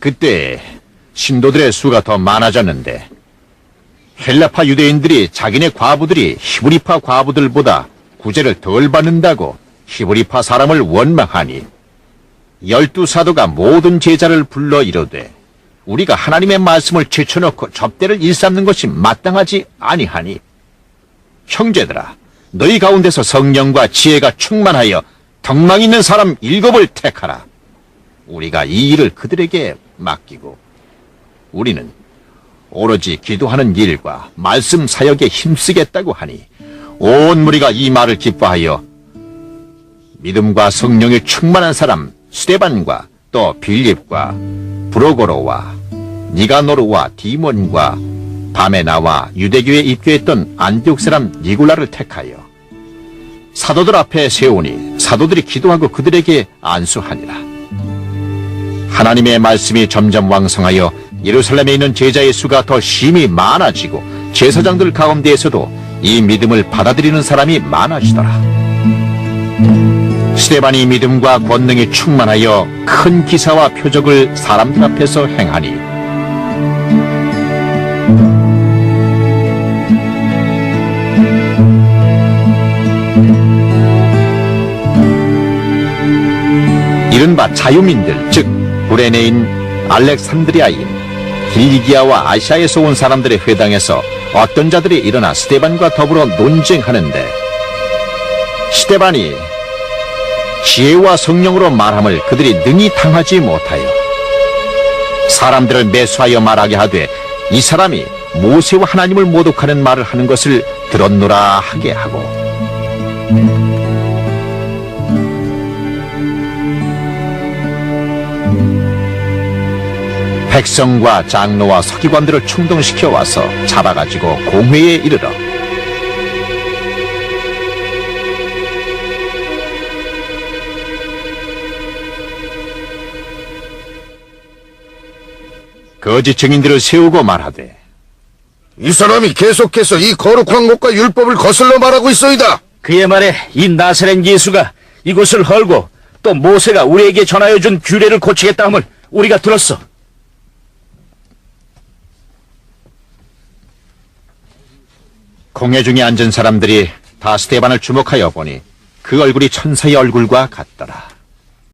그때 신도들의 수가 더 많아졌는데 헬라파 유대인들이 자기네 과부들이 히브리파 과부들보다 구제를 덜 받는다고 히브리파 사람을 원망하니 열두 사도가 모든 제자를 불러 이르되 우리가 하나님의 말씀을 제쳐놓고 접대를 일삼는 것이 마땅하지 아니하니 형제들아 너희 가운데서 성령과 지혜가 충만하여 덕망 있는 사람 일곱을 택하라 우리가 이 일을 그들에게 맡기고 우리는 오로지 기도하는 일과 말씀 사역에 힘쓰겠다고 하니 온 무리가 이 말을 기뻐하여 믿음과 성령에 충만한 사람 스테반과 또 빌립과 브로고로와 니가노르와 디몬과 밤에 나와 유대교에 입교했던 안디옥 사람 니굴라를 택하여 사도들 앞에 세우니 사도들이 기도하고 그들에게 안수하니라. 하나님의 말씀이 점점 왕성하여 예루살렘에 있는 제자의 수가 더 심히 많아지고 제사장들 가운데에서도 이 믿음을 받아들이는 사람이 많아지더라. 스테반이 믿음과 권능에 충만하여 큰 기사와 표적을 사람들 앞에서 행하니 이른바 자유민들 즉 구레네인 알렉산드리아인 길기아와 아시아에서 온 사람들의 회당에서 어떤 자들이 일어나 스테반과 더불어 논쟁하는데 스테반이 지혜와 성령으로 말함을 그들이 능히 당하지 못하여 사람들을 매수하여 말하게 하되 이 사람이 모세와 하나님을 모독하는 말을 하는 것을 들었노라 하게 하고 백성과 장로와 서기관들을 충동시켜 와서 잡아가지고 공회에 이르러 거짓 증인들을 세우고 말하되 이 사람이 계속해서 이 거룩한 것과 율법을 거슬러 말하고 있어이다. 그의 말에 이 나사렛 예수가 이곳을 헐고 또 모세가 우리에게 전하여 준 규례를 고치겠다 함을 우리가 들었어. 공회 중에 앉은 사람들이 다 스테반을 주목하여 보니 그 얼굴이 천사의 얼굴과 같더라.